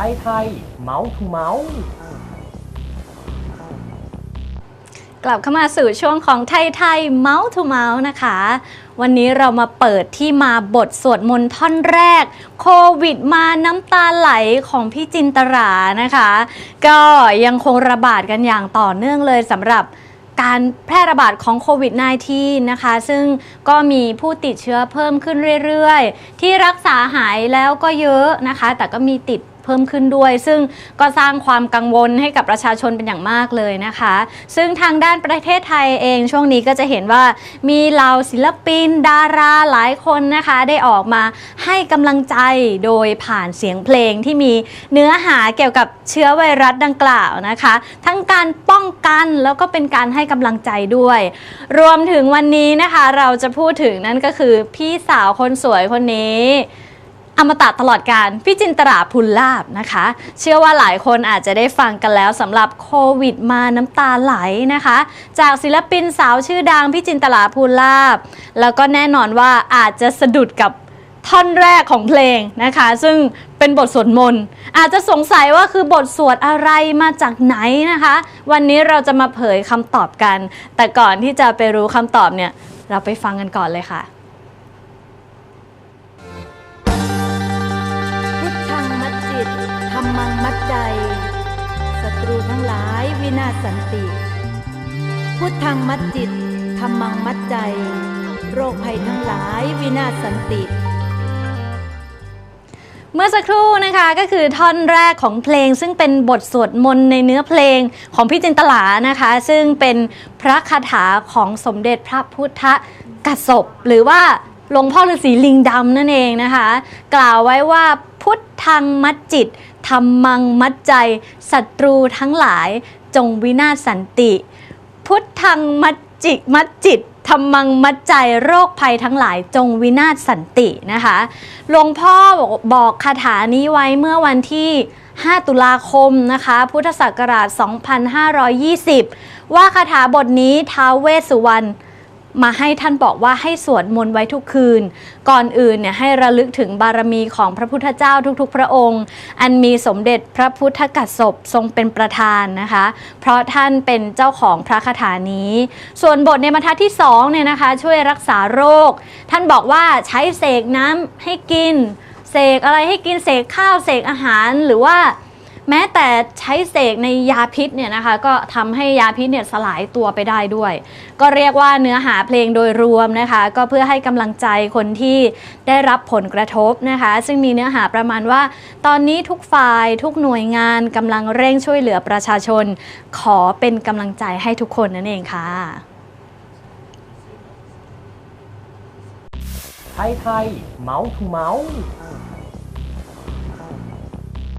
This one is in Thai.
ไทยไทยเมาส์ทูเมาส์กลับเข้ามาสู่ช่วงของไทยไทยเมาส์ทูเมาส์นะคะ วันนี้เรามาเปิดที่มาบทสวดมนต์ท่อนแรก โควิดมาน้ำตาไหลของพี่จินตรานะคะ ก็ยังคงระบาดกันอย่างต่อเนื่องเลยสำหรับการแพร่ระบาดของโควิด -19 นะคะ ซึ่งก็มีผู้ติดเชื้อเพิ่มขึ้นเรื่อยๆ ที่รักษาหายแล้วก็เยอะนะคะ แต่ก็มีติด เพิ่มขึ้นด้วย ซึ่งก็สร้างความกังวลให้กับประชาชนเป็นอย่างมากเลยนะคะ ซึ่งทางด้านประเทศไทยเองช่วงนี้ก็จะเห็นว่ามีเหล่าศิลปินดาราหลายคนนะคะ ได้ออกมาให้กำลังใจโดยผ่านเสียงเพลงที่มีเนื้อหาเกี่ยวกับเชื้อไวรัสดังกล่าวนะคะ ทั้งการป้องกันแล้วก็เป็นการให้กำลังใจด้วย รวมถึงวันนี้นะคะเราจะพูดถึงนั่นก็คือพี่สาวคนสวยคนนี้ อมตะตลอดการพี่จินตราพุลลาบนะคะ เชื่อว่าหลายคนอาจจะได้ฟังกันแล้วสำหรับโควิดมาน้ำตาไหลนะคะ จากศิลปินสาวชื่อดังพี่จินตราพุลลาบ แล้วก็แน่นอนว่าอาจจะสะดุดกับท่อนแรกของเพลงนะคะ ซึ่งเป็นบทสวดมนต์อาจจะสงสัยว่าคือบทสวดอะไรมาจากไหนนะคะ วันนี้เราจะมาเผยคำตอบกัน แต่ก่อนที่จะไปรู้คำตอบเนี่ย เราไปฟังกันก่อนเลยค่ะ ตธรรมังมัจใจศัตรูทั้งหลายวินาศสันติ พุทธังมัจจิตธรรมังมัจใจ โรคภัยทั้งหลายวินาศสันติเมื่อสักครู่นะคะก็คือท่อนแรกของเพลง ซึ่งเป็นบทสวดมนต์ในเนื้อเพลงของพี่จินตลานะคะ ซึ่งเป็นพระคาถาของสมเด็จพระพุทธกัสสปหรือว่า หลวงพ่อฤาษีลิงดำนั่นเองนะคะ กล่าวไว้ว่าพุทธังมัจจิตธรรมังมัจใจศัตรูทั้งหลายจงวินาศสันติ พุทธังมัจจิมัจจิตธรรมังมัจใจโรคภัยทั้งหลายจงวินาศสันตินะคะหลวงพ่อบอกบอกคาถานี้ไว้เมื่อวันที่ 5 ตุลาคมนะคะ พุทธศักราช 2520 ว่าคาถาบทนี้ท้าวเวสสุวรรณ มาให้ท่านบอกว่าให้สวดมนต์ไว้ทุกคืน ก่อนอื่นเนี่ยให้ระลึกถึงบารมีของพระพุทธเจ้าทุกๆ พระองค์ อันมีสมเด็จพระพุทธกัสสปทรงเป็นประธานนะคะ เพราะท่านเป็นเจ้าของพระคาถานี้ ส่วนบทในบรรทัดที่2เนี่ยนะคะ ช่วยรักษาโรค ท่านบอกว่าใช้เสกน้ำให้กิน เสกอะไรให้กินเสกข้าวเสกอาหารหรือว่า แม้แต่ใช้เสกในยาพิษเนี่ยนะคะก็ทำให้ยาพิษเนี่ยสลายตัวไปได้ด้วย ก็เรียกว่าเนื้อหาเพลงโดยรวมนะคะ ก็เพื่อให้กำลังใจคนที่ได้รับผลกระทบนะคะ ซึ่งมีเนื้อหาประมาณว่า ตอนนี้ทุกฝ่ายทุกหน่วยงานกำลังเร่งช่วยเหลือประชาชน ขอเป็นกำลังใจให้ทุกคนนั่นเองค่ะไทยไทยเมาส์ทูเมาส์